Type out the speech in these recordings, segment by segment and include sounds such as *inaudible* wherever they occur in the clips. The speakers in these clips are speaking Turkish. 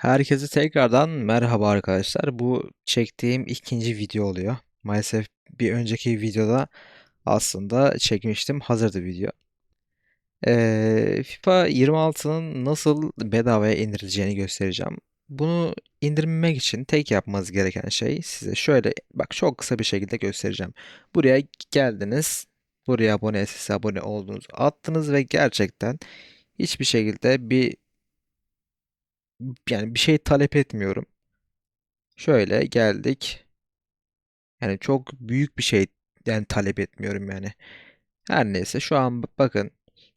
Herkese tekrardan merhaba arkadaşlar. Bu çektiğim ikinci video oluyor. Maalesef bir önceki videoda aslında çekmiştim. Hazırdı video. Ee, FIFA 26'nın nasıl bedavaya indirileceğini göstereceğim. Bunu indirmek için tek yapmanız gereken şey size şöyle bak çok kısa bir şekilde göstereceğim. Buraya geldiniz. Buraya abone size abone oldunuz. Attınız ve gerçekten hiçbir şekilde bir yani bir şey talep etmiyorum. Şöyle geldik. Yani çok büyük bir şey yani talep etmiyorum yani. Her neyse şu an bakın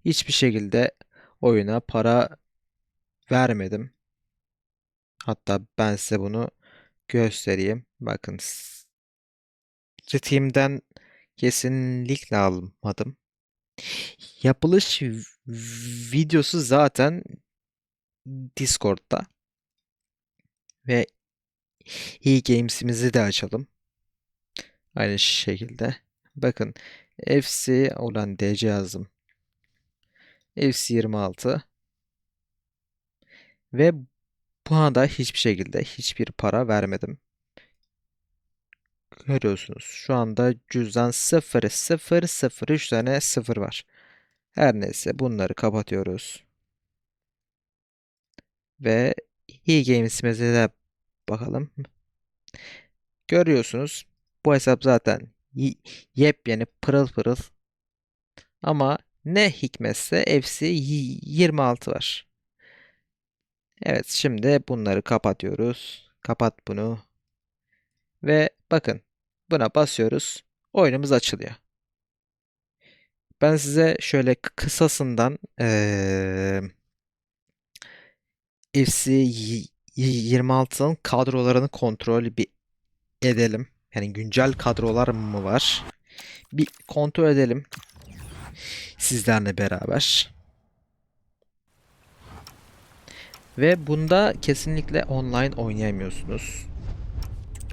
hiçbir şekilde oyuna para vermedim. Hatta ben size bunu göstereyim. Bakın Steam'den kesinlikle almadım. Yapılış videosu zaten Discord'da ve iyi games'imizi de açalım. Aynı şekilde. Bakın FC olan DC yazdım. FC 26 ve buna da hiçbir şekilde hiçbir para vermedim. Görüyorsunuz. Şu anda cüzdan 0 0 0 3 tane 0 var. Her neyse bunları kapatıyoruz. Ve iyi games'imize de bakalım. Görüyorsunuz. Bu hesap zaten yepyeni pırıl pırıl. Ama ne hikmetse FC 26 var. Evet şimdi bunları kapatıyoruz. Kapat bunu. Ve bakın buna basıyoruz. Oyunumuz açılıyor. Ben size şöyle kısasından ee, FC 26'nın kadrolarını kontrol bir edelim. Yani güncel kadrolar mı var? Bir kontrol edelim. Sizlerle beraber. Ve bunda kesinlikle online oynayamıyorsunuz.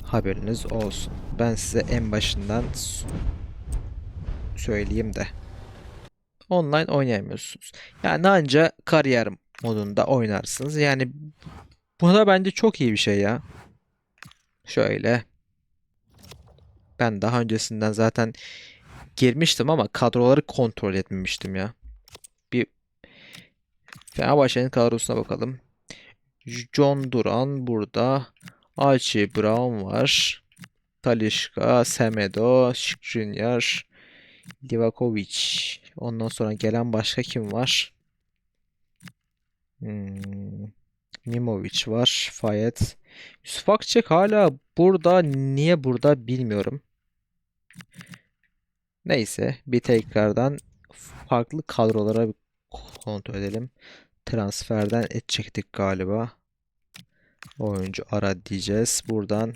Haberiniz olsun. Ben size en başından söyleyeyim de. Online oynayamıyorsunuz. Yani anca kariyer modunda oynarsınız. Yani bu da bence çok iyi bir şey ya. Şöyle. Ben daha öncesinden zaten girmiştim ama kadroları kontrol etmemiştim ya. Bir Fenerbahçe'nin kadrosuna bakalım. John Duran burada. Archie Brown var. Talişka, Semedo, Skriniar, Livakovic. Ondan sonra gelen başka kim var? Hmm. Mimovic var. Fayet. Yusuf Akçek hala burada. Niye burada bilmiyorum. Neyse bir tekrardan farklı kadrolara kontrol edelim. Transferden et çektik galiba. Oyuncu ara diyeceğiz. Buradan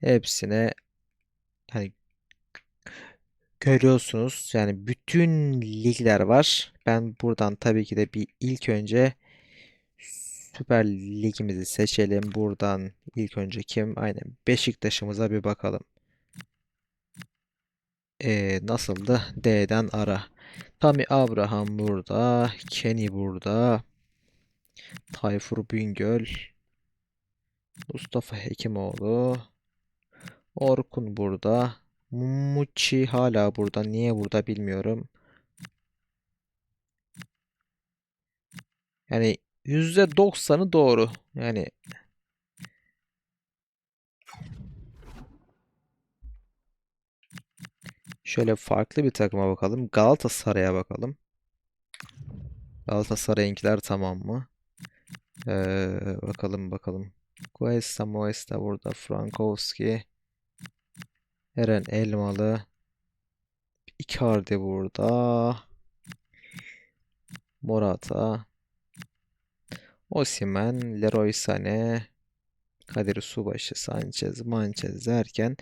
hepsine yani görüyorsunuz. Yani bütün ligler var. Ben buradan tabii ki de bir ilk önce Süper Ligimizi seçelim. Buradan ilk önce kim? Aynen Beşiktaş'ımıza bir bakalım. Ee, nasıldı? D'den ara. Tammy Abraham burada. Kenny burada. Tayfur Bingöl. Mustafa Hekimoğlu. Orkun burada. Muçi hala burada. Niye burada bilmiyorum. Yani %90'ı doğru. Yani şöyle farklı bir takıma bakalım. Galatasaray'a bakalım. Galatasaray'ınkiler tamam mı? Ee, bakalım bakalım. Cuesta Moesta burada. Frankowski. Eren Elmalı. Icardi burada. Morata. Osimhen, Leroy Sané, Kadir Subaşı, Sanchez, Mançez derken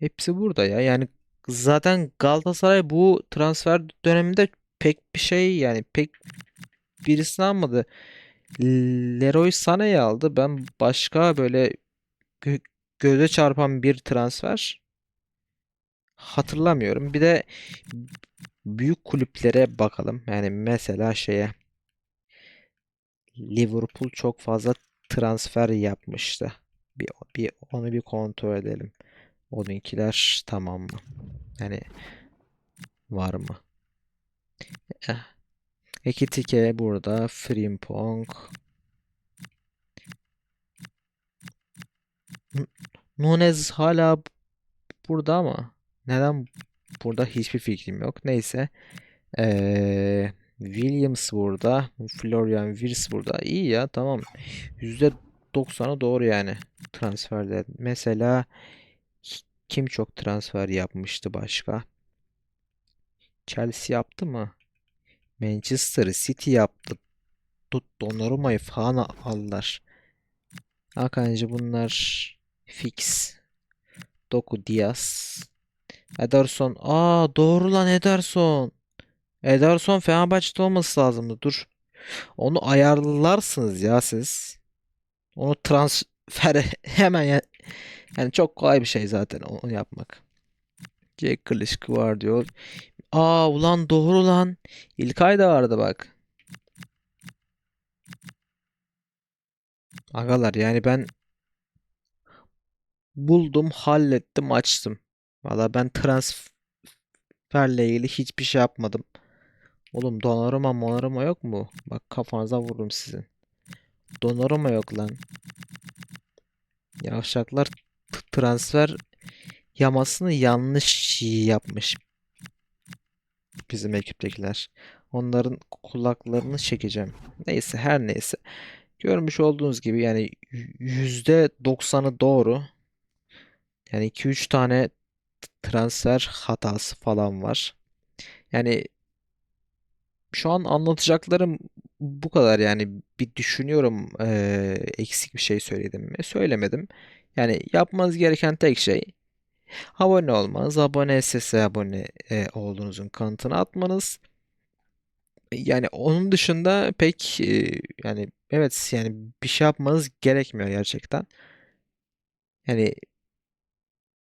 hepsi burada ya. Yani zaten Galatasaray bu transfer döneminde pek bir şey yani pek birisini almadı. Leroy Sané'yi aldı. Ben başka böyle gö göze çarpan bir transfer hatırlamıyorum. Bir de büyük kulüplere bakalım. Yani mesela şeye Liverpool çok fazla transfer yapmıştı. Bir, bir onu bir kontrol edelim. Onunkiler tamam mı? Yani var mı? Eh. Ekitike burada. Frimpong. N- Nunez hala burada ama neden burada hiçbir fikrim yok. Neyse. Ee, Williams burada. Florian Wirtz burada. İyi ya tamam. %90'ı doğru yani transferde. Mesela kim çok transfer yapmıştı başka? Chelsea yaptı mı? Manchester City yaptı. Tut Donnarumma'yı falan aldılar. Akancı bunlar fix. Doku Diaz. Ederson. Aa doğru lan Ederson. Ederson Fenerbahçe'de olması lazımdı. Dur. Onu ayarlarsınız ya siz. Onu transfer *laughs* hemen ya- yani çok kolay bir şey zaten onu yapmak. Jack Grealish var diyor. Aa ulan doğru lan. İlkay da vardı bak. Agalar yani ben buldum, hallettim, açtım. Valla ben transferle ilgili hiçbir şey yapmadım. Oğlum Donnarumma, Monarumma yok mu? Bak kafanıza vururum sizin. Donnarumma yok lan. Yavşaklar transfer yamasını yanlış yapmış bizim ekiptekiler. Onların kulaklarını çekeceğim. Neyse her neyse. Görmüş olduğunuz gibi yani %90'ı doğru. Yani 2-3 tane transfer hatası falan var. Yani şu an anlatacaklarım bu kadar yani bir düşünüyorum eee, eksik bir şey söyledim mi? Söylemedim. Yani yapmanız gereken tek şey abone olmanız, abone sese abone e, olduğunuzun kanıtını atmanız. Yani onun dışında pek e, yani evet yani bir şey yapmanız gerekmiyor gerçekten. Yani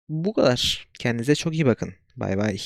bu kadar. Kendinize çok iyi bakın. Bay bay.